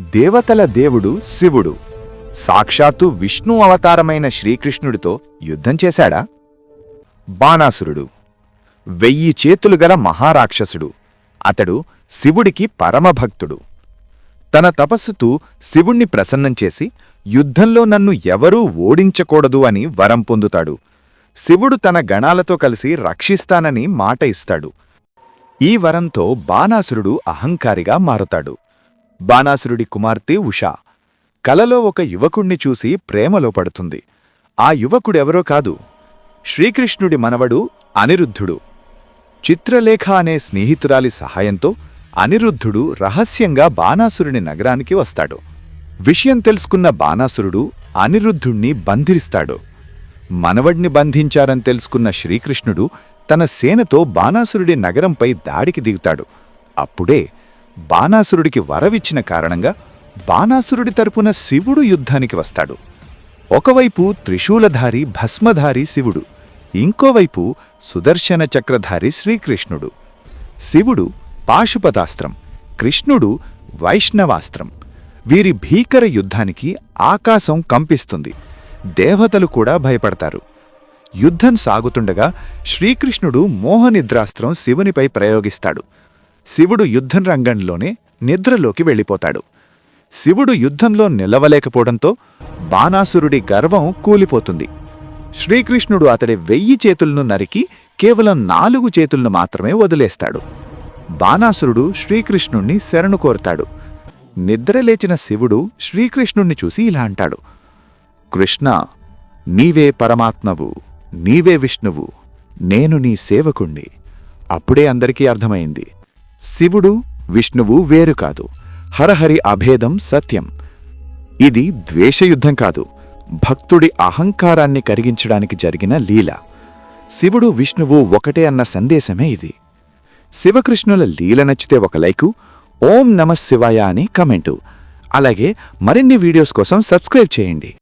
దేవతల దేవుడు శివుడు. సాక్షాత్తు విష్ణు అవతారమైన శ్రీకృష్ణుడితో యుద్ధం చేశాడా? బాణాసురుడు. వెయ్యి చేతులు గల మహారాక్షసుడు. అతడు శివుడికి పరమభక్తుడు. తన తపస్సుతో శివుణ్ణి ప్రసన్నం చేసి యుద్ధంలో నన్ను ఎవరూ ఓడించకూడదు అని వరం పొందుతాడు. శివుడు తన గణాలతో కలిసి రక్షిస్తానని మాట ఇస్తాడు. ఈ వరంతో బాణాసురుడు అహంకారిగా మారుతాడు. బాణాసురుడి కుమార్తె ఉషా. కలలో ఒక యువకుణ్ణి చూసి ప్రేమలో పడుతుంది. ఆ యువకుడెవరో కాదు శ్రీకృష్ణుడి మనవడు అనిరుద్ధుడు. చిత్రలేఖ అనే స్నేహితురాలి సహాయంతో అనిరుద్ధుడు రహస్యంగా బాణాసురుని నగరానికి వస్తాడు. విషయం తెలుసుకున్న బాణాసురుడు అనిరుద్ధుణ్ణి బంధిరిస్తాడు మనవడిని బంధించారని తెలుసుకున్న శ్రీకృష్ణుడు తన సేనతో బాణాసురుడి నగరంపై దాడికి దిగుతాడు. అప్పుడే బాణాసురుడికి వరవిచ్చిన కారణంగా బాణాసురుడి తరపున శివుడు యుద్ధానికి వస్తాడు. ఒకవైపు త్రిశూలధారి భస్మధారి శివుడు ఇంకోవైపు సుదర్శన చక్రధారి శ్రీకృష్ణుడు. శివుడు పాశుపతాస్త్రం కృష్ణుడు వైష్ణవాస్త్రం. వీరి భీకర యుద్ధానికి ఆకాశం కంపిస్తుంది. దేవతలు కూడా భయపడతారు. యుద్ధం సాగుతుండగా శ్రీకృష్ణుడు మోహనిద్రాస్త్రం శివునిపై ప్రయోగిస్తాడు. శివుడు యుద్ధం రంగంలోనే నిద్రలోకి వెళ్ళిపోతాడు. శివుడు యుద్ధంలో నిలవలేకపోవడంతో బాణాసురుడి గర్వం కూలిపోతుంది. శ్రీకృష్ణుడు అతడి వెయ్యి చేతులను నరికి కేవలం నాలుగు చేతులను మాత్రమే వదిలేస్తాడు. బాణాసురుడు శ్రీకృష్ణుణ్ణి శరణు కోరతాడు. నిద్రలేచిన శివుడు శ్రీకృష్ణుణ్ణి చూసి ఇలా అంటాడు. కృష్ణ నీవే పరమాత్మవు నీవే విష్ణువు నేను నీ సేవకుణ్ణి. అప్పుడే అందరికీ అర్థమైంది. శివుడు విష్ణువు వేరు కాదు. హరహరి అభేదం సత్యం. ఇది ద్వేషయుద్ధం కాదు. భక్తుడి అహంకారాన్ని కరిగించడానికి జరిగిన లీల. శివుడు విష్ణువు ఒకటే అన్న సందేశమే ఇది. శివకృష్ణుల లీల నచ్చితే ఒక లైకు ఓం నమ శివాయ అని కమెంటు. అలాగే మరిన్ని వీడియోస్ కోసం సబ్స్క్రైబ్ చేయండి.